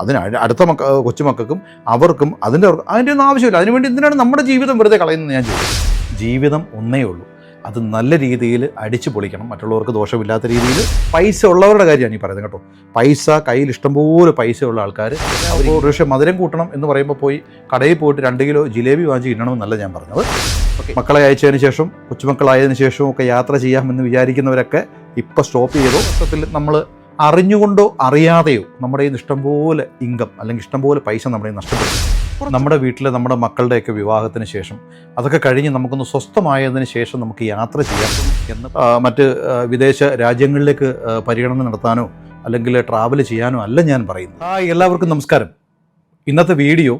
അതിന് അടുത്ത മക്ക കൊച്ചുമക്കൾക്കും അവർക്കും അതിന്റെ അതിന്റെ ഒന്നും ആവശ്യമില്ല. അതിനുവേണ്ടി എന്തിനാണ് നമ്മുടെ ജീവിതം വെറുതെ കളയുന്നത് ഞാൻ ചോദിച്ചു. ജീവിതം ഒന്നേ ഉള്ളൂ. അത് നല്ല രീതിയിൽ അടിച്ചു പൊളിക്കണം. മറ്റുള്ളവർക്ക് ദോഷമില്ലാത്ത രീതിയിൽ പൈസ ഉള്ളവരുടെ കാര്യമാണ് ഈ പറയുന്നത് കേട്ടോ. പൈസ കയ്യിൽ ഇഷ്ടംപോലെ പൈസ ഉള്ള ആൾക്കാർ ഒരു പക്ഷേ മധുരം കൂട്ടണം എന്ന് പറയുമ്പോൾ പോയി കടയിൽ പോയിട്ട് രണ്ട് കിലോ ജിലേബി വാങ്ങിച്ച് ഇടണമെന്നല്ല ഞാൻ പറഞ്ഞത്. മക്കളെ അയച്ചതിന് ശേഷം കൊച്ചുമക്കളായതിനു ശേഷവും ഒക്കെ യാത്ര ചെയ്യാമെന്ന് വിചാരിക്കുന്നവരൊക്കെ ഇപ്പം സ്റ്റോപ്പ് ചെയ്തു. മൊത്തത്തിൽ നമ്മൾ അറിഞ്ഞുകൊണ്ടോ അറിയാതെയോ നമ്മുടെ കയ്യിൽ നിന്ന് ഇഷ്ടംപോലെ ഇൻകം അല്ലെങ്കിൽ ഇഷ്ടംപോലെ പൈസ നമ്മുടെ നഷ്ടപ്പെടും. നമ്മുടെ വീട്ടിലെ നമ്മുടെ മക്കളുടെയൊക്കെ വിവാഹത്തിന് ശേഷം അതൊക്കെ കഴിഞ്ഞ് നമുക്കൊന്ന് സ്വസ്ഥമായതിനു ശേഷം നമുക്ക് യാത്ര ചെയ്യാം. എന്ന് മറ്റ് വിദേശ രാജ്യങ്ങളിലേക്ക് പര്യടനം നടത്താനോ അല്ലെങ്കിൽ ട്രാവൽ ചെയ്യാനോ അല്ല ഞാൻ പറയുന്നത്. ആ എല്ലാവർക്കും നമസ്കാരം. ഇന്നത്തെ വീഡിയോ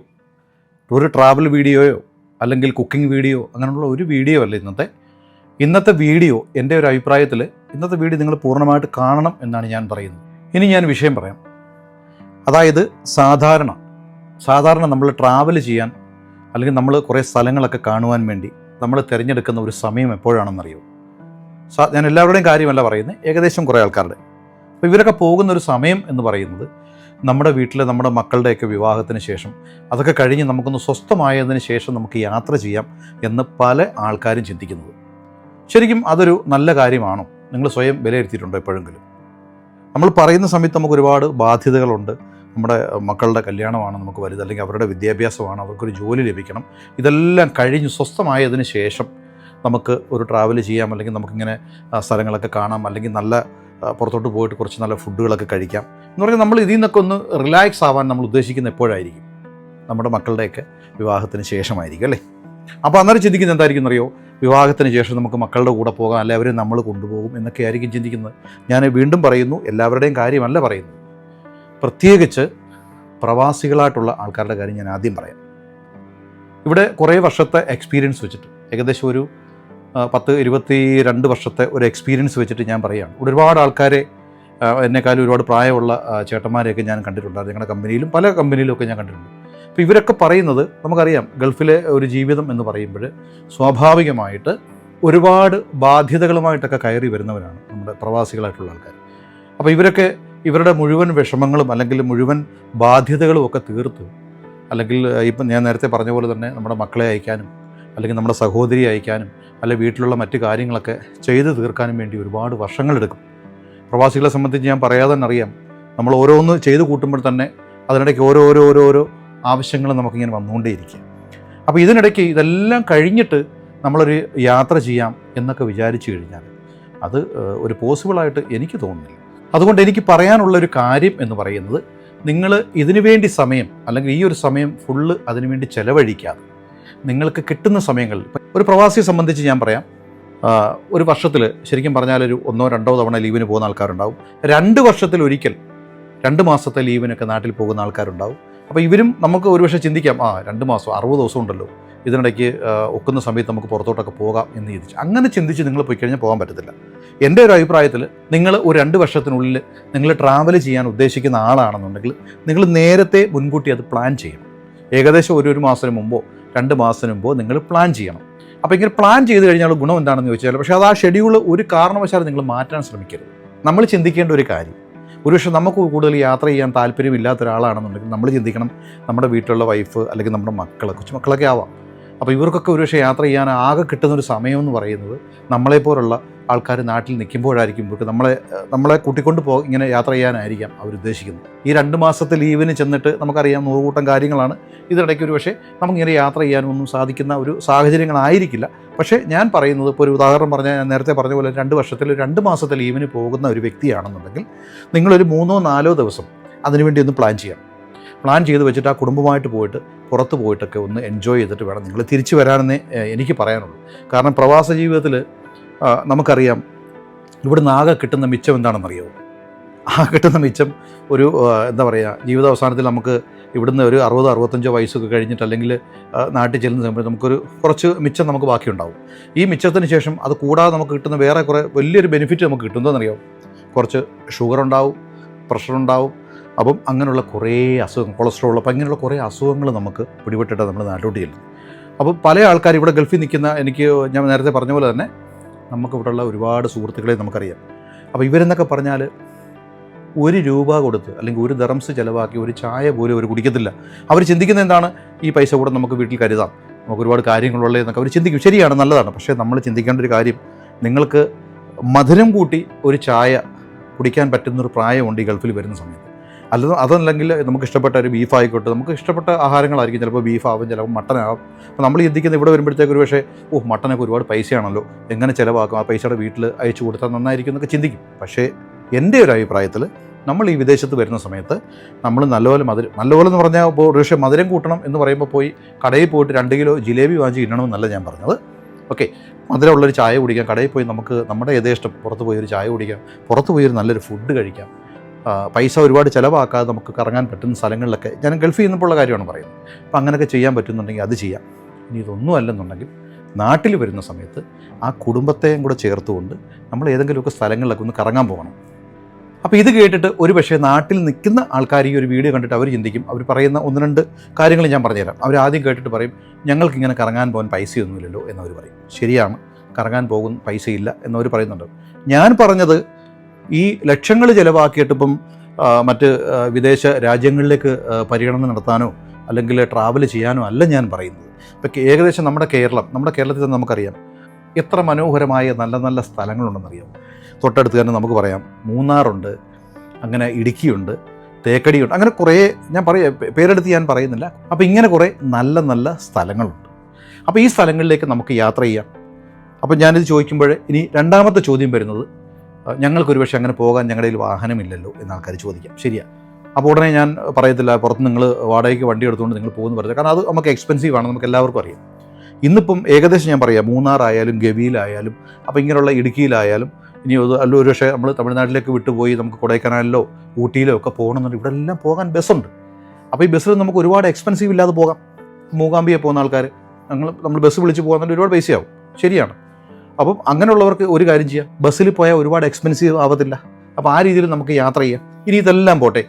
ഒരു ട്രാവൽ വീഡിയോയോ അല്ലെങ്കിൽ കുക്കിംഗ് വീഡിയോ അങ്ങനെയുള്ള ഒരു വീഡിയോ അല്ല ഇന്നത്തെ. ഇന്നത്തെ വീഡിയോ എന്റെ ഒരു അഭിപ്രായത്തിൽ ഇന്നത്തെ വീഡിയോ നിങ്ങൾ പൂർണമായിട്ട് കാണണം എന്നാണ് ഞാൻ പറയുന്നത്. ഇനി ഞാൻ വിഷയം പറയാം. അതായത് സാധാരണ സാധാരണ നമ്മൾ ട്രാവൽ ചെയ്യാൻ അല്ലെങ്കിൽ നമ്മൾ കുറേ സ്ഥലങ്ങളൊക്കെ കാണുവാൻ വേണ്ടി നമ്മൾ തിരഞ്ഞെടുക്കുന്ന ഒരു സമയം എപ്പോഴാണെന്നറിയോ? ഞാൻ എല്ലാവരുടെയും കാര്യമല്ല പറയുന്നത് ഏകദേശം കുറേ ആൾക്കാരുടെ. അപ്പോൾ ഇവരൊക്കെ പോകുന്ന ഒരു സമയം എന്ന് പറയുന്നത് നമ്മുടെ വീട്ടിലെ നമ്മുടെ മക്കളുടെയൊക്കെ വിവാഹത്തിന് ശേഷം അതൊക്കെ കഴിഞ്ഞ് നമുക്കൊന്ന് സ്വസ്ഥമായതിന് ശേഷം നമുക്ക് യാത്ര ചെയ്യാം എന്ന് പല ആൾക്കാരും ചിന്തിക്കുന്നത്. ശരിക്കും അതൊരു നല്ല കാര്യമാണോ? നിങ്ങൾ സ്വയം വിലയിരുത്തിയിട്ടുണ്ടോ എപ്പോഴെങ്കിലും? നമ്മൾ പറയുന്ന സമയത്ത് നമുക്ക് ഒരുപാട് ബാധ്യതകളുണ്ട്. നമ്മുടെ മക്കളുടെ കല്യാണമാണ് നമുക്ക് വലുത് അല്ലെങ്കിൽ അവരുടെ വിദ്യാഭ്യാസമാണ് അവർക്കൊരു ജോലി ലഭിക്കണം. ഇതെല്ലാം കഴിഞ്ഞ് സ്വസ്ഥമായതിന് ശേഷം നമുക്ക് ഒരു ട്രാവൽ ചെയ്യാം അല്ലെങ്കിൽ നമുക്കിങ്ങനെ സ്ഥലങ്ങളൊക്കെ കാണാം അല്ലെങ്കിൽ നല്ല പുറത്തോട്ട് പോയിട്ട് കുറച്ച് നല്ല ഫുഡുകളൊക്കെ കഴിക്കാം. എന്ന് പറഞ്ഞാൽ നമ്മൾ ഇതിൽ നിന്നൊക്കെ ഒന്ന് റിലാക്സ് ആവാൻ നമ്മൾ ഉദ്ദേശിക്കുന്ന എപ്പോഴായിരിക്കും? നമ്മുടെ മക്കളുടെയൊക്കെ വിവാഹത്തിന് ശേഷമായിരിക്കും അല്ലേ? അപ്പോൾ അന്നേരം ചിന്തിക്കുന്നത് എന്തായിരിക്കും അറിയോ വിവാഹത്തിന് ശേഷം നമുക്ക് മക്കളുടെ കൂടെ പോകാം അല്ലെ അവരെ നമ്മൾ കൊണ്ടുപോകും എന്നൊക്കെ ആയിരിക്കും ചിന്തിക്കുന്നത്. ഞാൻ വീണ്ടും പറയുന്നു എല്ലാവരുടെയും കാര്യമല്ല പറയുന്നു പ്രത്യേകിച്ച് പ്രവാസികളായിട്ടുള്ള ആൾക്കാരുടെ കാര്യം ഞാൻ ആദ്യം പറയാം. ഇവിടെ കുറേ വർഷത്തെ എക്സ്പീരിയൻസ് വെച്ചിട്ട് ഏകദേശം ഒരു പത്ത് ഇരുപത്തി രണ്ട് വർഷത്തെ ഒരു എക്സ്പീരിയൻസ് വെച്ചിട്ട് ഞാൻ പറയുകയാണ്. ഒരുപാട് ആൾക്കാരെ എന്നെക്കാളും ഒരുപാട് പ്രായമുള്ള ചേട്ടന്മാരെയൊക്കെ ഞാൻ കണ്ടിട്ടുണ്ട് ഞങ്ങളുടെ കമ്പനിയിലും പല കമ്പനിയിലും ഒക്കെ ഞാൻ കണ്ടിട്ടുണ്ട്. അപ്പോൾ ഇവരൊക്കെ പറയുന്നത് നമുക്കറിയാം ഗൾഫിലെ ഒരു ജീവിതം എന്ന് പറയുമ്പോൾ സ്വാഭാവികമായിട്ട് ഒരുപാട് ബാധ്യതകളുമായിട്ടൊക്കെ കയറി വരുന്നവരാണ് നമ്മുടെ പ്രവാസികളായിട്ടുള്ള ആൾക്കാർ. അപ്പോൾ ഇവരൊക്കെ ഇവരുടെ മുഴുവൻ വിഷമങ്ങളും അല്ലെങ്കിൽ മുഴുവൻ ബാധ്യതകളും ഒക്കെ തീർത്ത്. അല്ലെങ്കിൽ ഇപ്പം ഞാൻ നേരത്തെ പറഞ്ഞ പോലെ തന്നെ നമ്മുടെ മക്കളെ അയക്കാനും അല്ലെങ്കിൽ നമ്മുടെ സഹോദരിയെ അയക്കാനും അല്ലെങ്കിൽ വീട്ടിലുള്ള മറ്റു കാര്യങ്ങളൊക്കെ ചെയ്തു തീർക്കാനും വേണ്ടി ഒരുപാട് വർഷങ്ങളെടുക്കും പ്രവാസികളെ സംബന്ധിച്ച് ഞാൻ പറയാതെ തന്നെ അറിയാം. നമ്മൾ ഓരോന്ന് ചെയ്തു കൂട്ടുമ്പോൾ തന്നെ അതിനിടയ്ക്ക് ഓരോ ഓരോ ഓരോ ആവശ്യങ്ങൾ നമുക്കിങ്ങനെ വന്നുകൊണ്ടേയിരിക്കുക അപ്പോൾ ഇതിനിടയ്ക്ക് ഇതെല്ലാം കഴിഞ്ഞിട്ട് നമ്മളൊരു യാത്ര ചെയ്യാം എന്നൊക്കെ വിചാരിച്ചു കഴിഞ്ഞാൽ അത് ഒരു പോസിബിളായിട്ട് എനിക്ക് തോന്നുന്നില്ല. അതുകൊണ്ട് എനിക്ക് പറയാനുള്ള ഒരു കാര്യം എന്ന് പറയുന്നത് നിങ്ങൾ ഇതിനു വേണ്ടി സമയം അല്ലെങ്കിൽ ഈ ഒരു സമയം ഫുള്ള് അതിനുവേണ്ടി ചെലവഴിക്കാതെ നിങ്ങൾക്ക് കിട്ടുന്ന സമയങ്ങളിൽ ഒരു പ്രവാസിയെ സംബന്ധിച്ച് ഞാൻ പറയാം. ഒരു വർഷത്തിൽ ശരിക്കും പറഞ്ഞാൽ ഒരു ഒന്നോ രണ്ടോ തവണ ലീവിന് പോകുന്ന ആൾക്കാരുണ്ടാവും. രണ്ട് വർഷത്തിൽ ഒരിക്കൽ രണ്ട് മാസത്തെ ലീവിനൊക്കെ നാട്ടിൽ പോകുന്ന ആൾക്കാരുണ്ടാവും. അപ്പോൾ ഇവരും നമുക്ക് ഒരുപക്ഷെ ചിന്തിക്കാം ആ രണ്ട് മാസം അറുപത് ദിവസം ഉണ്ടല്ലോ. ഇതിനിടയ്ക്ക് ഒക്കുന്ന സമയത്ത് നമുക്ക് പുറത്തോട്ടൊക്കെ പോകാം എന്ന് ചിന്തിച്ചു. അങ്ങനെ ചിന്തിച്ച് നിങ്ങൾ പോയി കഴിഞ്ഞാൽ പോകാൻ പറ്റത്തില്ല. എന്റെ ഒരു അഭിപ്രായത്തിൽ നിങ്ങൾ ഒരു രണ്ട് വർഷത്തിനുള്ളിൽ നിങ്ങൾ ട്രാവൽ ചെയ്യാൻ ഉദ്ദേശിക്കുന്ന ആളാണെന്നുണ്ടെങ്കിൽ നിങ്ങൾ നേരത്തെ മുൻകൂട്ടി അത് പ്ലാൻ ചെയ്യണം. ഏകദേശം ഒരു ഒരു മാസത്തിന് മുമ്പോ രണ്ട് മാസത്തിന് മുമ്പോ നിങ്ങൾ പ്ലാൻ ചെയ്യണം. അപ്പോൾ ഇങ്ങനെ പ്ലാൻ ചെയ്ത് കഴിഞ്ഞാൽ ഗുണം എന്താണെന്ന് ചോദിച്ചാൽ പക്ഷേ അത് ആ ഷെഡ്യൂൾ ഒരു കാരണവശാലും നിങ്ങൾ മാറ്റാൻ ശ്രമിക്കരുത്. നമ്മൾ ചിന്തിക്കേണ്ട ഒരു കാര്യം ഒരുപക്ഷെ നമുക്ക് കൂടുതൽ യാത്ര ചെയ്യാൻ താല്പര്യമില്ലാത്ത ഒരാളാണെന്നുണ്ടെങ്കിൽ നമ്മൾ ചിന്തിക്കണം നമ്മുടെ വീട്ടിലുള്ള വൈഫ് അല്ലെങ്കിൽ നമ്മുടെ മക്കൾ കൊച്ചുമക്കളൊക്കെ ആവാം. അപ്പോൾ ഇവർക്കൊക്കെ ഒരുപക്ഷെ യാത്ര ചെയ്യാൻ ആകെ കിട്ടുന്നൊരു സമയം എന്ന് പറയുന്നത് നമ്മളെപ്പോലുള്ള ആൾക്കാർ നാട്ടിൽ നിൽക്കുമ്പോഴായിരിക്കും ഇവർക്ക് നമ്മളെ നമ്മളെ കൂട്ടിക്കൊണ്ട് പോ ഇങ്ങനെ യാത്ര ചെയ്യാനായിരിക്കാം അവർ ഉദ്ദേശിക്കുന്നത്. ഈ രണ്ട് മാസത്തെ ലീവിന് ചെന്നിട്ട് നമുക്കറിയാം നൂറുകൂട്ടം കാര്യങ്ങളാണ്. ഇതിനിടയ്ക്ക് ഒരു പക്ഷേ നമുക്കിങ്ങനെ യാത്ര ചെയ്യാനൊന്നും സാധിക്കുന്ന ഒരു സാഹചര്യങ്ങളായിരിക്കില്ല. പക്ഷേ ഞാൻ പറയുന്നത് ഇപ്പോൾ ഒരു ഉദാഹരണം പറഞ്ഞാൽ ഞാൻ നേരത്തെ പറഞ്ഞ പോലെ രണ്ട് വർഷത്തിൽ രണ്ട് മാസത്തെ ലീവിന് പോകുന്ന ഒരു വ്യക്തിയാണെന്നുണ്ടെങ്കിൽ നിങ്ങളൊരു മൂന്നോ നാലോ ദിവസം അതിനുവേണ്ടി ഒന്ന് പ്ലാൻ ചെയ്യാം. പ്ലാൻ ചെയ്ത് വെച്ചിട്ട് ആ കുടുംബമായിട്ട് പോയിട്ട് പുറത്ത് പോയിട്ടൊക്കെ ഒന്ന് എൻജോയ് ചെയ്തിട്ട് വേണം നിങ്ങൾ തിരിച്ചു വരാനെന്നേ എനിക്ക് പറയാനുള്ളൂ. കാരണം പ്രവാസ ജീവിതത്തിൽ നമുക്കറിയാം. ഇവിടുന്ന് ആകെ കിട്ടുന്ന മിച്ചം എന്താണെന്നറിയാമോ ആ കിട്ടുന്ന മിച്ചം ഒരു എന്താ പറയുക ജീവിതാവസാനത്തിൽ നമുക്ക് ഇവിടുന്ന് ഒരു അറുപത് അറുപത്തഞ്ചോ വയസ്സൊക്കെ കഴിഞ്ഞിട്ട് അല്ലെങ്കിൽ നാട്ടിൽ ചെല്ലുന്ന സമയത്ത് നമുക്കൊരു കുറച്ച് മിച്ചം നമുക്ക് ബാക്കിയുണ്ടാവും. ഈ മിച്ചത്തിന് ശേഷം അത് കൂടാതെ നമുക്ക് കിട്ടുന്ന വേറെ കുറേ വലിയൊരു ബെനിഫിറ്റ് നമുക്ക് കിട്ടുന്നതെന്നറിയാം? കുറച്ച് ഷുഗർ ഉണ്ടാവും പ്രഷർ ഉണ്ടാവും അപ്പം അങ്ങനെയുള്ള കുറേ അസുഖങ്ങൾ കൊളസ്ട്രോൾ അപ്പം അങ്ങനെയുള്ള കുറേ അസുഖങ്ങൾ നമുക്ക് പിടിപെട്ടിട്ട് നമ്മൾ നാട്ടിലോട്ട് ചെല്ലും അപ്പോൾ പല ആൾക്കാർ ഇവിടെ ഗൾഫിൽ നിൽക്കുന്ന എനിക്ക് ഞാൻ നേരത്തെ പറഞ്ഞ പോലെ തന്നെ നമുക്ക് ഇവിടെയുള്ള ഒരുപാട് സുഹൃത്തുക്കളെ നമുക്കറിയാം. അപ്പോൾ ഇവരെന്നൊക്കെ പറഞ്ഞാൽ ഒരു രൂപ കൊടുത്ത് അല്ലെങ്കിൽ ഒരു ദറംസ് ചിലവാക്കി ഒരു ചായ പോലും അവർ കുടിക്കത്തില്ല. അവർ ചിന്തിക്കുന്നത് എന്താണ്? ഈ പൈസ കൂടെ നമുക്ക് വീട്ടിൽ കരുതാം. നമുക്ക് ഒരുപാട് കാര്യങ്ങളുള്ളത് എന്നൊക്കെ അവർ ചിന്തിക്കും. ശരിയാണ് നല്ലതാണ്. പക്ഷേ നമ്മൾ ചിന്തിക്കേണ്ട ഒരു കാര്യം നിങ്ങൾക്ക് മധുരം കൂട്ടി ഒരു ചായ കുടിക്കാൻ പറ്റുന്നൊരു പ്രായമുണ്ട് ഈ ഗൾഫിൽ വരുന്ന സമയത്ത്. അല്ല അതല്ലെങ്കിൽ നമുക്ക് ഇഷ്ടപ്പെട്ട ഒരു ബീഫ് ആയിക്കോട്ടെ. നമുക്ക് ഇഷ്ടപ്പെട്ട ആഹാരങ്ങളായിരിക്കും ചിലപ്പോൾ ബീഫ് ആവും ചിലപ്പോൾ മട്ടനാവും അപ്പോൾ നമ്മൾ ചിന്തിക്കുന്ന ഇവിടെ വരുമ്പോഴത്തേക്ക് ഒരു പക്ഷേ ഓ മട്ടനൊക്കെ ഒരുപാട് പൈസയാണല്ലോ. എങ്ങനെ ചിലവാക്കും? ആ പൈസയുടെ വീട്ടിൽ അയച്ചു കൊടുത്താൽ നന്നായിരിക്കും എന്നൊക്കെ ചിന്തിക്കും. പക്ഷേ എന്റെ ഒരു അഭിപ്രായത്തിൽ നമ്മൾ ഈ വിദേശത്ത് വരുന്ന സമയത്ത് നമ്മൾ നല്ലപോലെ മധുരം നല്ലപോലെ എന്ന് പറഞ്ഞാൽ ഇപ്പോൾ ഒരു പക്ഷേ മധുരം കൂട്ടണം എന്ന് പറയുമ്പോൾ പോയി കടയിൽ പോയിട്ട് രണ്ട് കിലോ ജിലേബി വാങ്ങിച്ച് ഇടണമെന്നല്ല ഞാൻ പറഞ്ഞത്. ഓക്കെ മധുരമുള്ളൊരു ചായ കുടിക്കാം. കടയിൽ പോയി നമുക്ക് നമ്മുടെ യഥേഷ്ടം പുറത്ത് പോയി ഒരു ചായ കുടിക്കാം. പുറത്ത് പോയി ഒരു നല്ലൊരു ഫുഡ് കഴിക്കാം. പൈസ ഒരുപാട് ചിലവാക്കാതെ നമുക്ക് കറങ്ങാൻ പറ്റുന്ന സ്ഥലങ്ങളിലൊക്കെ ഞാൻ ഗൾഫിൽ നിന്നപ്പോൾ കാര്യമാണ് പറയുന്നത്. അപ്പം അങ്ങനെയൊക്കെ ചെയ്യാൻ പറ്റുന്നുണ്ടെങ്കിൽ അത് ചെയ്യാം. ഇനി ഇതൊന്നും അല്ലെന്നുണ്ടെങ്കിൽ നാട്ടിൽ വരുന്ന സമയത്ത് ആ കുടുംബത്തെയും കൂടെ ചേർത്തുകൊണ്ട് നമ്മൾ ഏതെങ്കിലുമൊക്കെ സ്ഥലങ്ങളിലൊക്കെ ഒന്ന് കറങ്ങാൻ പോകണം. അപ്പോൾ ഇത് കേട്ടിട്ട് ഒരു പക്ഷേ നാട്ടിൽ നിൽക്കുന്ന ആൾക്കാർ ഈ ഒരു വീഡിയോ കണ്ടിട്ട് അവർ ചിന്തിക്കും അവർ പറയുന്ന ഒന്ന് രണ്ട് കാര്യങ്ങൾ ഞാൻ പറഞ്ഞുതരാം. അവർ ആദ്യം കേട്ടിട്ട് പറയും ഞങ്ങൾക്ക് ഇങ്ങനെ കറങ്ങാൻ പോകാൻ പൈസയൊന്നുമില്ലല്ലോ എന്നവർ പറയും. ശരിയാണ് കറങ്ങാൻ പോകുന്ന പൈസയില്ല എന്നവർ പറയുന്നുണ്ട്. ഞാൻ പറഞ്ഞത് ഈ ലക്ഷങ്ങൾ ചിലവാക്കിയിട്ട് ഇപ്പം മറ്റ് വിദേശ രാജ്യങ്ങളിലേക്ക് പരിഗണന നടത്താനോ അല്ലെങ്കിൽ ട്രാവൽ ചെയ്യാനോ അല്ല ഞാൻ പറയുന്നത്. ഇപ്പം ഏകദേശം നമ്മുടെ കേരളം നമ്മുടെ കേരളത്തിൽ തന്നെ നമുക്കറിയാം എത്ര മനോഹരമായ നല്ല നല്ല സ്ഥലങ്ങളുണ്ടെന്നറിയാം തൊട്ടടുത്ത് തന്നെ നമുക്ക് പറയാം മൂന്നാറുണ്ട് അങ്ങനെ ഇടുക്കിയുണ്ട് തേക്കടിയുണ്ട് അങ്ങനെ കുറേ ഞാൻ പറയാം പേരെടുത്ത് ഞാൻ പറയുന്നില്ല. അപ്പോൾ ഇങ്ങനെ കുറേ നല്ല നല്ല സ്ഥലങ്ങളുണ്ട്. അപ്പോൾ ഈ സ്ഥലങ്ങളിലേക്ക് നമുക്ക് യാത്ര ചെയ്യാം. അപ്പോൾ ഞാനിത് ചോദിക്കുമ്പോൾ ഇനി രണ്ടാമത്തെ ചോദ്യം വരുന്നത് ഞങ്ങൾക്കൊരു പക്ഷേ അങ്ങനെ പോകാൻ ഞങ്ങളുടെ കയ്യിൽ വാഹനമില്ലല്ലോ എന്ന് ആൾക്കാർ ചോദിക്കാം. ശരിയാണ് അപ്പോൾ ഉടനെ ഞാൻ പറയത്തില്ല പുറത്ത് നിങ്ങൾ വാടകയ്ക്ക് വണ്ടി എടുത്തുകൊണ്ട് നിങ്ങൾ പോകുന്നു പറഞ്ഞത് കാരണം അത് നമുക്ക് എക്സ്പെൻസീവ് ആണ് നമുക്ക് എല്ലാവർക്കും അറിയാം. ഇന്നിപ്പം ഏകദേശം ഞാൻ പറയാം മൂന്നാറായാലും ഗവിയിലായാലും അപ്പോൾ ഇങ്ങനെയുള്ള ഇടുക്കിയിലായാലും ഇനി അല്ല ഒരു പക്ഷേ നമ്മൾ തമിഴ്നാട്ടിലേക്ക് വിട്ടുപോയി നമുക്ക് കൊടൈക്കനാലിലോ ഊട്ടിയിലോ ഒക്കെ പോകണമെന്നുണ്ട് ഇവിടെ എല്ലാം പോകാൻ ബസ്സുണ്ട്. അപ്പോൾ ഈ ബസ്സിൽ നമുക്ക് ഒരുപാട് എക്സ്പെൻസീവ് ഇല്ലാതെ പോകാം. മൂകാംബിയെ പോകുന്ന ആൾക്കാർ ഞങ്ങൾ നമ്മൾ ബസ് വിളിച്ച് പോകാൻ ഒരുപാട് പൈസയാവും. ശരിയാണ്. അപ്പം അങ്ങനെയുള്ളവർക്ക് ഒരു കാര്യം ചെയ്യാം. ബസ്സിൽ പോയാൽ ഒരുപാട് എക്സ്പെൻസീവ് ആവത്തില്ല. അപ്പോൾ ആ രീതിയിൽ നമുക്ക് യാത്ര ചെയ്യാം. ഇനി ഇതെല്ലാം പോട്ടെ.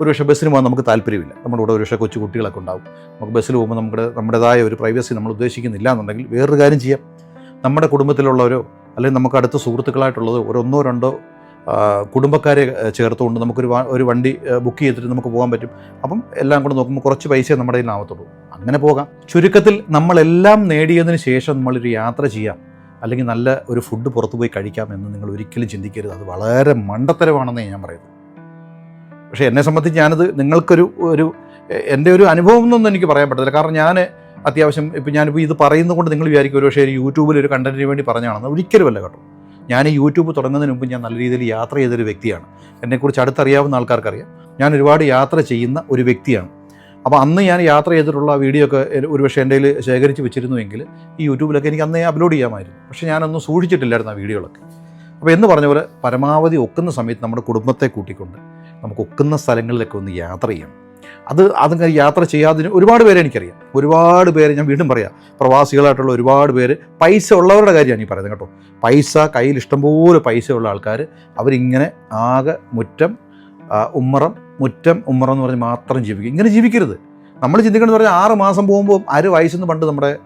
ഒരു പക്ഷേ ബസ്സിന് പോകാൻ നമുക്ക് താല്പര്യമില്ല. നമ്മുടെ കൂടെ ഒരു പക്ഷേ കൊച്ചു കുട്ടികളൊക്കെ ഉണ്ടാവും. നമുക്ക് ബസ്സിൽ പോകുമ്പോൾ നമ്മുടെ നമ്മുടേതായ ഒരു പ്രൈവസി നമ്മൾ ഉദ്ദേശിക്കുന്നില്ല എന്നുണ്ടെങ്കിൽ വേറൊരു കാര്യം ചെയ്യാം. നമ്മുടെ കുടുംബത്തിലുള്ളവരോ അല്ലെങ്കിൽ നമുക്ക് അടുത്ത സുഹൃത്തുക്കളായിട്ടുള്ളതോ ഒരു ഒന്നോ രണ്ടോ കുടുംബക്കാരെ ചേർത്തുകൊണ്ട് നമുക്കൊരു ഒരു വണ്ടി ബുക്ക് ചെയ്തിട്ട് നമുക്ക് പോകാൻ പറ്റും. അപ്പം എല്ലാം കൂടെ നോക്കുമ്പോൾ കുറച്ച് പൈസ നമ്മുടെ കയ്യിൽ ആവത്തുള്ളൂ അങ്ങനെ പോകാം. ചുരുക്കത്തിൽ നമ്മളെല്ലാം നേടിയതിന് ശേഷം നമ്മളൊരു യാത്ര ചെയ്യാം. അല്ലെങ്കിൽ നല്ല ഒരു ഫുഡ് പുറത്തു പോയി കഴിക്കാം എന്ന് നിങ്ങൾ ഒരിക്കലും ചിന്തിക്കരുത്. അത് വളരെ മണ്ടത്തരമാണെന്നേ ഞാൻ പറയുന്നത് പക്ഷേ എന്നെ സംബന്ധിച്ച് ഞാനത് നിങ്ങൾക്കൊരു ഒരു എന്റെ ഒരു അനുഭവം എന്നൊന്നും എനിക്ക് പറയാൻ പറ്റത്തില്ല. കാരണം ഞാൻ അത്യാവശ്യം ഇപ്പം ഞാനിപ്പോൾ ഇത് പറയുന്നത് കൊണ്ട് നിങ്ങൾ വിചാരിക്കും ഒരു പക്ഷേ യൂട്യൂബിൽ ഒരു കണ്ടന്റിന് വേണ്ടി പറഞ്ഞാണെന്ന് ഒരിക്കലുമല്ല കേട്ടോ. ഞാൻ യൂട്യൂബ് തുടങ്ങുന്നതിന് മുമ്പ് ഞാൻ നല്ല രീതിയിൽ യാത്ര ചെയ്തൊരു വ്യക്തിയാണ്. എന്നെക്കുറിച്ച് അടുത്തറിയാവുന്ന ആൾക്കാർക്കറിയാം. ഞാൻ ഒരുപാട് യാത്ര ചെയ്യുന്ന ഒരു വ്യക്തിയാണ്. അപ്പോൾ അന്ന് ഞാൻ യാത്ര ചെയ്തിട്ടുള്ള വീഡിയോ ഒക്കെ ഒരു- ഒരു പക്ഷേ എന്റെ കയ്യിൽ ശേഖരിച്ച് വെച്ചിരുന്നുവെങ്കിൽ ഈ യൂട്യൂബിലൊക്കെ എനിക്ക് അന്നേ അപ്ലോഡ് ചെയ്യാമായിരുന്നു. പക്ഷേ ഞാനൊന്നും സൂക്ഷിച്ചിട്ടില്ലായിരുന്നു ആ വീഡിയോകളൊക്കെ. അപ്പോൾ എന്ന് പറഞ്ഞ പോലെ പരമാവധി ഒക്കുന്ന സമയത്ത് നമ്മുടെ കുടുംബത്തെ കൂട്ടിക്കൊണ്ട് നമുക്ക് ഒക്കുന്ന സ്ഥലങ്ങളിലൊക്കെ ഒന്ന് യാത്ര ചെയ്യണം അത് അതും യാത്ര ചെയ്യാതിന് ഒരുപാട് പേരെ എനിക്കറിയാം. ഒരുപാട് പേര് ഞാൻ വീണ്ടും പറയാം. പ്രവാസികളായിട്ടുള്ള ഒരുപാട് പേര് പൈസ ഉള്ളവരുടെ കാര്യമാണ് ഈ പറയുന്നത് കേട്ടോ. പൈസ കയ്യിൽ ഇഷ്ടംപോലെ പൈസയുള്ള ആൾക്കാർ അവരിങ്ങനെ ആകെ മുറ്റം ഉമ്മറം മുറ്റം ഉമ്മറ എന്ന് പറഞ്ഞ് മാത്രം ജീവിക്കും. ഇങ്ങനെ ജീവിക്കരുത്. നമ്മൾ ചിന്തിക്കണമെന്ന് പറഞ്ഞാൽ ആറ് മാസം പോകുമ്പോൾ അര വയസ്സെന്ന് പണ്ട് നമ്മുടെ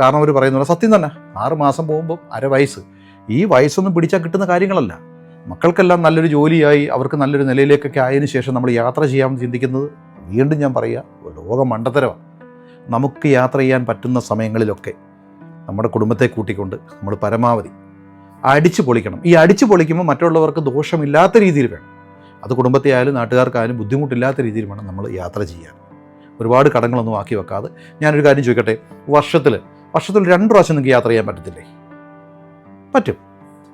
കാരണം അവർ പറയുന്നത് സത്യം തന്നെ. ആറ് മാസം പോകുമ്പോൾ അര വയസ്സ്. ഈ വയസ്സൊന്നും പിടിച്ചാൽ കിട്ടുന്ന കാര്യങ്ങളല്ല. മക്കൾക്കെല്ലാം നല്ലൊരു ജോലിയായി അവർക്ക് നല്ലൊരു നിലയിലേക്കൊക്കെ ആയതിനു ശേഷം നമ്മൾ യാത്ര ചെയ്യാമെന്ന് ചിന്തിക്കുന്നത് വീണ്ടും ഞാൻ പറയുക ലോകം മണ്ടത്തരമാണ് നമുക്ക് യാത്ര ചെയ്യാൻ പറ്റുന്ന സമയങ്ങളിലൊക്കെ നമ്മുടെ കുടുംബത്തെ കൂട്ടിക്കൊണ്ട് നമ്മൾ പരമാവധി അടിച്ചു പൊളിക്കണം. ഈ അടിച്ചു പൊളിക്കുമ്പോൾ മറ്റുള്ളവർക്ക് ദോഷമില്ലാത്ത രീതിയിൽ വേണം. അത് കുടുംബത്തെ ആയാലും നാട്ടുകാർക്കായാലും ബുദ്ധിമുട്ടില്ലാത്ത രീതിയിൽ വേണം നമ്മൾ യാത്ര ചെയ്യാൻ. ഒരുപാട് കടങ്ങളൊന്നും ആക്കി വെക്കാതെ. ഞാനൊരു കാര്യം ചോദിക്കട്ടെ? വർഷത്തിൽ വർഷത്തിൽ രണ്ട് പ്രാവശ്യം നിങ്ങൾക്ക് യാത്ര ചെയ്യാൻ പറ്റത്തില്ലേ? പറ്റും.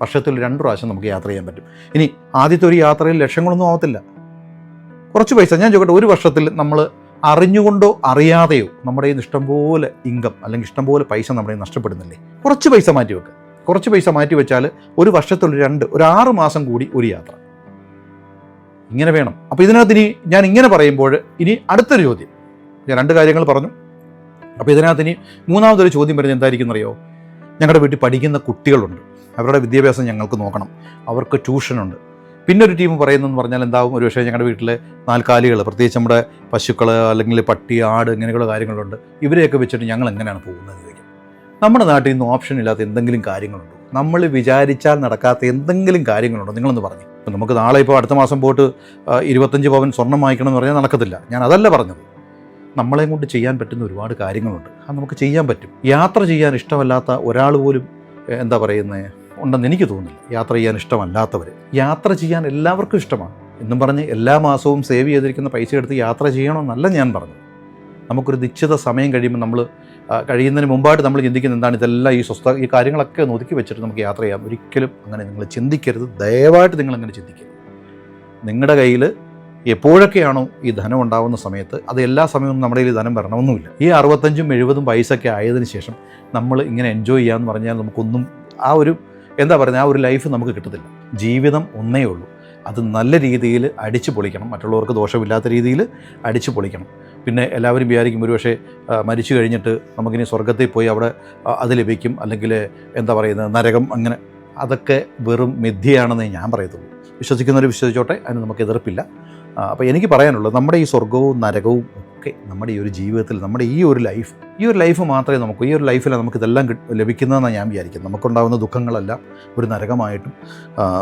വർഷത്തിൽ രണ്ട് പ്രാവശ്യം നമുക്ക് യാത്ര ചെയ്യാൻ പറ്റും. ഇനി ആദ്യത്തെ ഒരു യാത്രയിൽ ലക്ഷങ്ങളൊന്നും ആവത്തില്ല. കുറച്ച് പൈസ. ഞാൻ ചോദിക്കട്ടെ ഒരു വർഷത്തിൽ നമ്മൾ അറിഞ്ഞുകൊണ്ടോ അറിയാതെയോ നമ്മുടെ കയ്യിൽ ഇഷ്ടംപോലെ ഇൻകം അല്ലെങ്കിൽ ഇഷ്ടംപോലെ പൈസ നമ്മുടെ നഷ്ടപ്പെടുന്നില്ലേ? കുറച്ച് പൈസ മാറ്റി വെക്കുക കുറച്ച് പൈസ മാറ്റി വെച്ചാൽ ഒരു വർഷത്തിൽ രണ്ട് ഒരു ആറ് മാസം കൂടി ഒരു യാത്ര. ഇങ്ങനെ വേണം. അപ്പോൾ ഇതിനകത്ത് ഇനി ഞാൻ ഇങ്ങനെ പറയുമ്പോൾ ഇനി അടുത്തൊരു ചോദ്യം. ഞാൻ രണ്ട് കാര്യങ്ങൾ പറഞ്ഞു. അപ്പോൾ ഇതിനകത്ത് ഇനി മൂന്നാമതൊരു ചോദ്യം വരുന്നത് എന്തായിരിക്കും അറിയോ ഞങ്ങളുടെ വീട്ടിൽ പഠിക്കുന്ന കുട്ടികളുണ്ട്. അവരുടെ വിദ്യാഭ്യാസം ഞങ്ങൾക്ക് നോക്കണം. അവർക്ക് ട്യൂഷനുണ്ട്. പിന്നെ ഒരു ടീം പറയുന്നതെന്ന് പറഞ്ഞാൽ എന്താവും? ഒരു പക്ഷേ ഞങ്ങളുടെ വീട്ടിലെ നാൽക്കാലികൾ പ്രത്യേകിച്ച് നമ്മുടെ പശുക്കൾ അല്ലെങ്കിൽ പട്ടി ആട് ഇങ്ങനെയുള്ള കാര്യങ്ങളുണ്ട്. ഇവരെയൊക്കെ വെച്ചിട്ട് ഞങ്ങൾ എങ്ങനെയാണ് പോകുന്നത് ചോദിക്കും. നമ്മുടെ നാട്ടിൽ നിന്ന് ഓപ്ഷൻ ഇല്ലാത്ത എന്തെങ്കിലും കാര്യങ്ങളുണ്ടോ? നമ്മൾ വിചാരിച്ചാൽ നടക്കാത്ത എന്തെങ്കിലും കാര്യങ്ങളുണ്ടോ? നിങ്ങളൊന്ന് പറഞ്ഞു. നമുക്ക് നാളെ ഇപ്പോൾ അടുത്ത മാസം പോയിട്ട് ഇരുപത്തഞ്ച് പവൻ സ്വർണം വാങ്ങിക്കണം എന്ന് പറഞ്ഞാൽ നടക്കത്തില്ല. ഞാൻ അതല്ല പറഞ്ഞത്. നമ്മളെയും കൊണ്ട് ചെയ്യാൻ പറ്റുന്ന ഒരുപാട് കാര്യങ്ങളുണ്ട്. അത് നമുക്ക് ചെയ്യാൻ പറ്റും. യാത്ര ചെയ്യാൻ ഇഷ്ടമല്ലാത്ത ഒരാൾ പോലും എന്താ പറയുന്നത് ഉണ്ടെന്ന് എനിക്ക് തോന്നുന്നില്ല. യാത്ര ചെയ്യാൻ ഇഷ്ടമല്ലാത്തവർ യാത്ര ചെയ്യാൻ എല്ലാവർക്കും ഇഷ്ടമാണ്. എന്നും പറഞ്ഞ് എല്ലാ മാസവും സേവ് ചെയ്തിരിക്കുന്ന പൈസ എടുത്ത് യാത്ര ചെയ്യണമെന്നല്ല ഞാൻ പറഞ്ഞു നമുക്കൊരു നിശ്ചിത സമയം കഴിയുമ്പോൾ നമ്മൾ കഴിയുന്നതിന് മുമ്പായിട്ട് നമ്മൾ ചിന്തിക്കുന്ന എന്താണ്? ഇതെല്ലാം ഈ സ്വസ്ഥ ഈ കാര്യങ്ങളൊക്കെ ഒന്ന് ഒതുക്കി വെച്ചിട്ട് നമുക്ക് യാത്ര ചെയ്യാം. ഒരിക്കലും അങ്ങനെ നിങ്ങൾ ചിന്തിക്കരുത്. ദയവായിട്ട് നിങ്ങൾ അങ്ങനെ ചിന്തിക്കരുത്. നിങ്ങളുടെ കയ്യിൽ എപ്പോഴൊക്കെയാണോ ഈ ധനം ഉണ്ടാവുന്ന സമയത്ത് അത് എല്ലാ സമയവും നമ്മുടെ കയ്യിൽ ധനം വരണമെന്നുമില്ല. ഈ അറുപത്തഞ്ചും എഴുപതും പൈസയൊക്കെ ആയതിനു ശേഷം നമ്മൾ ഇങ്ങനെ എൻജോയ് ചെയ്യാമെന്ന് പറഞ്ഞാൽ നമുക്കൊന്നും ആ ഒരു എന്താ പറയുന്നത് ആ ഒരു ലൈഫ് നമുക്ക് കിട്ടത്തില്ല. ജീവിതം ഒന്നേ ഉള്ളൂ. അത് നല്ല രീതിയിൽ അടിച്ചു പൊളിക്കണം. മറ്റുള്ളവർക്ക് ദോഷമില്ലാത്ത രീതിയിൽ അടിച്ചു പൊളിക്കണം. പിന്നെ എല്ലാവരും വിചാരിക്കും ഒരുപക്ഷെ മരിച്ചു കഴിഞ്ഞിട്ട് നമുക്കിനി സ്വർഗത്തിൽ പോയി അവിടെ അത് ലഭിക്കും. അല്ലെങ്കിൽ എന്താ പറയുന്നത് നരകം അങ്ങനെ. അതൊക്കെ വെറും മിഥ്യയാണെന്നേ ഞാൻ പറയത്തുള്ളൂ. വിശ്വസിക്കുന്നവർ വിശ്വസിച്ചോട്ടെ അതിന് നമുക്ക് എതിർപ്പില്ല. അപ്പോൾ എനിക്ക് പറയാനുള്ളത് നമ്മുടെ ഈ സ്വർഗവും നരകവും ഒക്കെ നമ്മുടെ ഈ ഒരു ജീവിതത്തിൽ നമ്മുടെ ഈ ഒരു ലൈഫ് ഈ ഒരു ലൈഫ് മാത്രമേ നമുക്ക് ഈ ഒരു ലൈഫിൽ നമുക്ക് ഇതെല്ലാം ലഭിക്കുന്നതെന്നാണ് ഞാൻ വിചാരിക്കുന്നത് നമുക്കുണ്ടാകുന്ന ദുഃഖങ്ങളെല്ലാം ഒരു നരകമായിട്ടും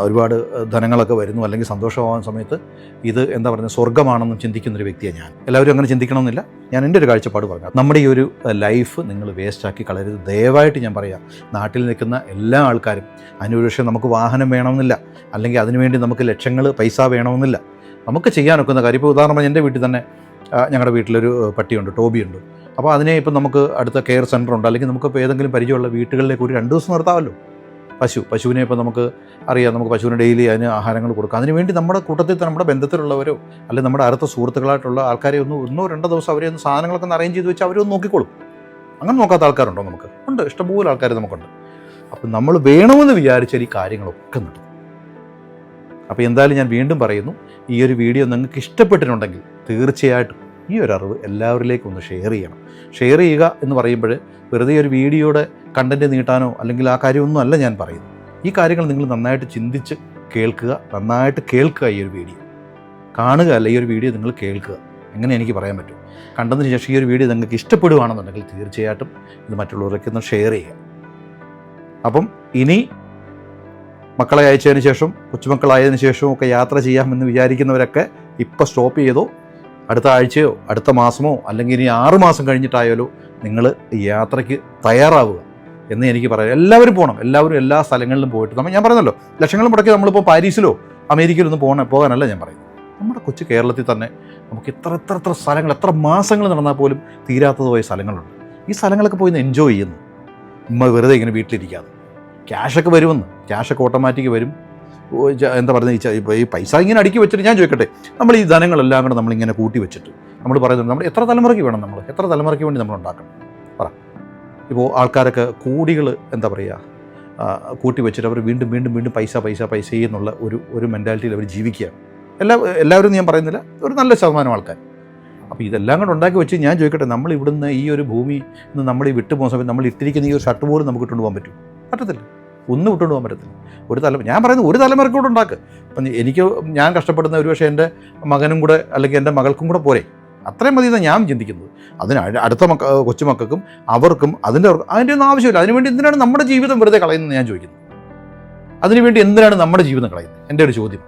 ഒരുപാട് ധനങ്ങളൊക്കെ വരുന്നു. അല്ലെങ്കിൽ സന്തോഷമാകുന്ന സമയത്ത് ഇത് എന്താ പറയുക സ്വർഗമാണെന്നും ചിന്തിക്കുന്നൊരു വ്യക്തിയാണ് ഞാൻ. എല്ലാവരും അങ്ങനെ ചിന്തിക്കണമെന്നില്ല. ഞാൻ എന്റെ ഒരു കാഴ്ചപ്പാട് പറഞ്ഞു നമ്മുടെ ഈ ഒരു ലൈഫ് നിങ്ങൾ വേസ്റ്റാക്കി കളയരുത്. ദയവായിട്ട് ഞാൻ പറയാം. നാട്ടിൽ നിൽക്കുന്ന എല്ലാ ആൾക്കാരും അതിനൊരു നമുക്ക് വാഹനം വേണമെന്നില്ല. അല്ലെങ്കിൽ അതിനുവേണ്ടി നമുക്ക് ലക്ഷങ്ങൾ പൈസ വേണമെന്നില്ല. നമുക്ക് ചെയ്യാനൊക്കുന്ന കാര്യം. ഇപ്പോൾ ഉദാഹരണം എന്റെ വീട്ടിൽ തന്നെ ഞങ്ങളുടെ വീട്ടിലൊരു പട്ടിയുണ്ട് ടോബിയുണ്ട്. അപ്പോൾ അതിനെ ഇപ്പം നമുക്ക് അടുത്ത കെയർ സെന്റർ ഉണ്ട് അല്ലെങ്കിൽ നമുക്ക് ഇപ്പോൾ ഏതെങ്കിലും പരിചയമുള്ള വീട്ടുകളിലേക്ക് ഒരു രണ്ട് ദിവസം നിർത്താമല്ലോ. പശു പശുവിനെ ഇപ്പോൾ നമുക്ക് അറിയാം. നമുക്ക് പശുവിന് ഡെയിലി അതിന് ആഹാരങ്ങൾ കൊടുക്കാം. അതിന് വേണ്ടി നമ്മുടെ കൂട്ടത്തിൽ തന്നെ നമ്മുടെ ബന്ധത്തിലുള്ളവരോ അല്ലെങ്കിൽ നമ്മുടെ അടുത്ത സുഹൃത്തുക്കളായിട്ടുള്ള ആൾക്കാരെ ഒന്ന് ഒന്നോ രണ്ടോ ദിവസം അവരെ ഒന്ന് സാധനങ്ങളൊക്കെ ഒന്ന് അറേഞ്ച് ചെയ്ത് വെച്ച് അവരൊന്ന് നോക്കിക്കോളും. അങ്ങനെ നോക്കാത്ത ആൾക്കാരുണ്ടോ നമുക്ക്? ഉണ്ട്. ഇഷ്ടംപോലെ ആൾക്കാർ നമുക്കുണ്ട്. അപ്പം നമ്മൾ വേണമെന്ന് വിചാരിച്ചാൽ ഈ കാര്യങ്ങളൊക്കെ നടക്കും. അപ്പോൾ എന്തായാലും ഞാൻ വീണ്ടും പറയുന്നു ഈ ഒരു വീഡിയോ നിങ്ങൾക്ക് ഇഷ്ടപ്പെട്ടിട്ടുണ്ടെങ്കിൽ തീർച്ചയായിട്ടും ഈ ഒരു അറിവ് എല്ലാവരിലേക്കും ഒന്ന് ഷെയർ ചെയ്യണം. ഷെയർ ചെയ്യുക എന്ന് പറയുമ്പോൾ വെറുതെ ഒരു വീഡിയോയുടെ കണ്ടന്റ് നീട്ടാനോ അല്ലെങ്കിൽ ആ കാര്യമൊന്നും അല്ല ഞാൻ പറയുന്നത്. ഈ കാര്യങ്ങൾ നിങ്ങൾ നന്നായിട്ട് ചിന്തിച്ച് കേൾക്കുക നന്നായിട്ട് കേൾക്കുക ഈ ഒരു വീഡിയോ. കാണുക അല്ല ഈ ഒരു വീഡിയോ നിങ്ങൾ കേൾക്കുക. എങ്ങനെ എനിക്ക് പറയാൻ പറ്റും? കണ്ടതിന് ശേഷം ഈ ഒരു വീഡിയോ നിങ്ങൾക്ക് ഇഷ്ടപ്പെടുകയാണെന്നുണ്ടെങ്കിൽ തീർച്ചയായിട്ടും ഇത് മറ്റുള്ളവരൊക്കെ ഒന്ന് ഷെയർ ചെയ്യുക. അപ്പം ഇനി മക്കളെ അയച്ചതിന് ശേഷം കൊച്ചുമക്കളായതിനു ശേഷവും ഒക്കെ യാത്ര ചെയ്യാമെന്ന് വിചാരിക്കുന്നവരൊക്കെ ഇപ്പോൾ സ്റ്റോപ്പ് ചെയ്തോ. അടുത്ത ആഴ്ചയോ അടുത്ത മാസമോ അല്ലെങ്കിൽ ഇനി ആറ് മാസം കഴിഞ്ഞിട്ടായാലോ നിങ്ങൾ യാത്രയ്ക്ക് തയ്യാറാവുക എന്ന് എനിക്ക് പറയാം. എല്ലാവരും പോകണം എല്ലാവരും എല്ലാ സ്ഥലങ്ങളിലും പോയിട്ട്. നമ്മൾ ഞാൻ പറയുന്നല്ലോ ലക്ഷങ്ങൾ മുടക്കി നമ്മളിപ്പോൾ പാരീസിലോ അമേരിക്കയിലോ ഒന്നും പോകണ പോകാനല്ല ഞാൻ പറയുന്നത്. നമ്മുടെ കൊച്ചു കേരളത്തിൽ തന്നെ നമുക്ക് എത്ര എത്ര എത്ര സ്ഥലങ്ങൾ എത്ര മാസങ്ങൾ നടന്നാൽ പോലും തീരാത്തതുമായ സ്ഥലങ്ങളുണ്ട്. ഈ സ്ഥലങ്ങളൊക്കെ പോയി എൻജോയ് ചെയ്യുന്നു. ഉമ്മ വെറുതെ ഇങ്ങനെ വീട്ടിലിരിക്കാതെ. ക്യാഷൊക്കെ വരുമെന്ന്. ക്യാഷൊക്കെ ഓട്ടോമാറ്റിക് വരും. എന്താ പറയുന്നത് ഇപ്പോൾ ഈ പൈസ ഇങ്ങനെ അടുക്കി വെച്ചിട്ട് ഞാൻ ചോദിക്കട്ടെ? നമ്മൾ ഈ ധനങ്ങളെല്ലാം കൂടെ നമ്മളിങ്ങനെ കൂട്ടി വെച്ചിട്ട് നമ്മൾ പറയുന്നത് നമ്മൾ എത്ര തലമുറയ്ക്ക് വേണം നമ്മൾ? എത്ര തലമുറയ്ക്ക് വേണ്ടി നമ്മൾ ഉണ്ടാക്കണം? പറ. ഇപ്പോൾ ആൾക്കാരൊക്കെ കോടികൾ എന്താ പറയുക കൂട്ടി വെച്ചിട്ട് അവർ വീണ്ടും വീണ്ടും വീണ്ടും പൈസ പൈസ പൈസ എന്നുള്ള ഒരു ഒരു മെന്റാലിറ്റിയിൽ അവർ ജീവിക്കുകയാണ് എല്ലാ എല്ലാവരും ഞാൻ പറയുന്നില്ല ഒരു നല്ല ശതമാനം ആൾക്കാർ. അപ്പോൾ ഇതെല്ലാം കൂടെ ഉണ്ടാക്കി വെച്ച് ഞാൻ ചോദിക്കട്ടെ നമ്മൾ ഇവിടുന്ന് ഈ ഒരു ഭൂമി നമ്മൾ ഈ വിട്ടു പോകുന്ന സമയത്ത് നമ്മൾ ഇട്ടിരിക്കുന്ന ഈ ഒരു ഷർട്ട് പോലും നമുക്ക് ഇട്ടുകൊണ്ട് പോകാൻ പറ്റും പറ്റത്തില്ല. ഒന്നും ഇട്ടുകൊണ്ട് പോകാൻ പറ്റത്തില്ല. ഒരു തലമുറ ഞാൻ പറയുന്നത് ഒരു തലമുറയ്ക്ക് കൂടെ ഉണ്ടാക്കുക അപ്പം എനിക്ക് ഞാൻ കഷ്ടപ്പെടുന്ന ഒരു പക്ഷേ എന്റെ മകനും കൂടെ അല്ലെങ്കിൽ എന്റെ മകൾക്കും കൂടെ പോരെ. അത്രയും മതി എന്നാണ് ഞാൻ ചിന്തിക്കുന്നത്. അതിന് അടുത്ത മക്ക കൊച്ചുമക്കൾക്കും അവർക്കും അതിന്റെ അതിന്റെ ഒന്നും ആവശ്യമില്ല. അതിനുവേണ്ടി എന്തിനാണ് നമ്മുടെ ജീവിതം വെറുതെ കളയുന്നത് ഞാൻ ചോദിക്കുന്നത് അതിനുവേണ്ടി എന്തിനാണ് നമ്മുടെ ജീവിതം കളയുന്നത്? എന്റെ ഒരു ചോദ്യം.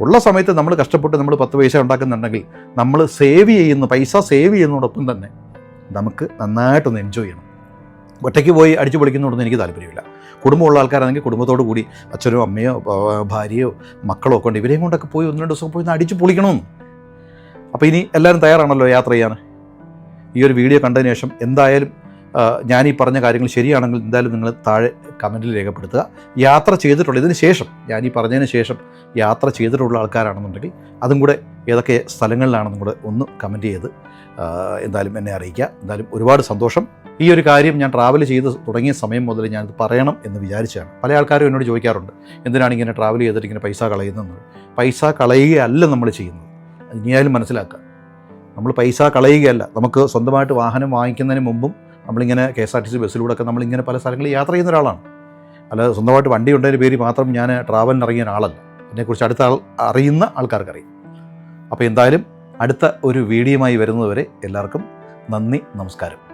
ഉള്ള സമയത്ത് നമ്മൾ കഷ്ടപ്പെട്ട് നമ്മൾ പത്ത് പൈസ ഉണ്ടാക്കുന്നുണ്ടെങ്കിൽ നമ്മൾ സേവ് ചെയ്യുന്ന പൈസ സേവ് ചെയ്യുന്നതോടൊപ്പം തന്നെ നമുക്ക് നന്നായിട്ടൊന്ന് എൻജോയ് ചെയ്യണം. ഒറ്റയ്ക്ക് പോയി അടിച്ചു പൊളിക്കുന്നതൊന്നും എനിക്ക് താല്പര്യമില്ല. കുടുംബമുള്ള ആൾക്കാരാണെങ്കിൽ കുടുംബത്തോട് കൂടി അച്ഛനോ അമ്മയോ ഭാര്യയോ മക്കളോ ഒക്കെ ഉണ്ട്. ഇവരെയും കൊണ്ടൊക്കെ പോയി ഒന്ന് രണ്ട് ദിവസം പോയി ഒന്ന് അടിച്ച് പൊളിക്കണമെന്ന്. അപ്പോൾ ഇനി എല്ലാവരും തയ്യാറാണല്ലോ യാത്ര ചെയ്യാൻ? ഈ ഒരു വീഡിയോ കണ്ടതിന് ശേഷം എന്തായാലും ഞാൻ ഈ പറഞ്ഞ കാര്യങ്ങൾ ശരിയാണെങ്കിൽ എന്തായാലും നിങ്ങൾ താഴെ കമന്റിൽ രേഖപ്പെടുത്തുക. യാത്ര ചെയ്തിട്ടുള്ള ഇതിന് ശേഷം ഞാൻ ഈ പറഞ്ഞതിന് ശേഷം യാത്ര ചെയ്തിട്ടുള്ള ആൾക്കാരാണെന്നുണ്ടെങ്കിൽ അതും കൂടെ ഏതൊക്കെ സ്ഥലങ്ങളിലാണെന്നും കൂടെ ഒന്ന് കമന്റ് ചെയ്ത് എന്തായാലും എന്നെ അറിയിക്കുക. എന്തായാലും ഒരുപാട് സന്തോഷം. ഈ ഒരു കാര്യം ഞാൻ ട്രാവൽ ചെയ്ത് തുടങ്ങിയ സമയം മുതൽ ഞാനിത് പറയണം എന്ന് വിചാരിച്ചാണ്. പല ആൾക്കാരും എന്നോട് ചോദിക്കാറുണ്ട് എന്തിനാണ് ഇങ്ങനെ ട്രാവൽ ചെയ്തിട്ട് ഇങ്ങനെ പൈസ കളയുന്നത്? പൈസ കളയുകയല്ല നമ്മൾ ചെയ്യുന്നത്. ഇനിയായാലും മനസ്സിലാക്കുക. നമ്മൾ പൈസ കളയുകയല്ല. നമുക്ക് സ്വന്തമായിട്ട് വാഹനം വാങ്ങിക്കുന്നതിന് മുമ്പും നമ്മളിങ്ങനെ K S R T C ബസ്സിലൂടെ ഒക്കെ നമ്മളിങ്ങനെ പല സ്ഥലങ്ങളിൽ യാത്ര ചെയ്യുന്ന ഒരാളാണ്. അല്ലാതെ സ്വന്തമായിട്ട് വണ്ടി ഉണ്ടതിന് പേര് മാത്രം ഞാൻ ട്രാവലിന് ഇറങ്ങിയ ഒരാളല്ല. എന്നെക്കുറിച്ച് അടുത്ത ആൾ അറിയുന്ന ആൾക്കാർക്കറിയാം. അപ്പോൾ എന്തായാലും അടുത്ത ഒരു വീഡിയോയുമായി വരുന്നതുവരെ എല്ലാവർക്കും നന്ദി നമസ്കാരം.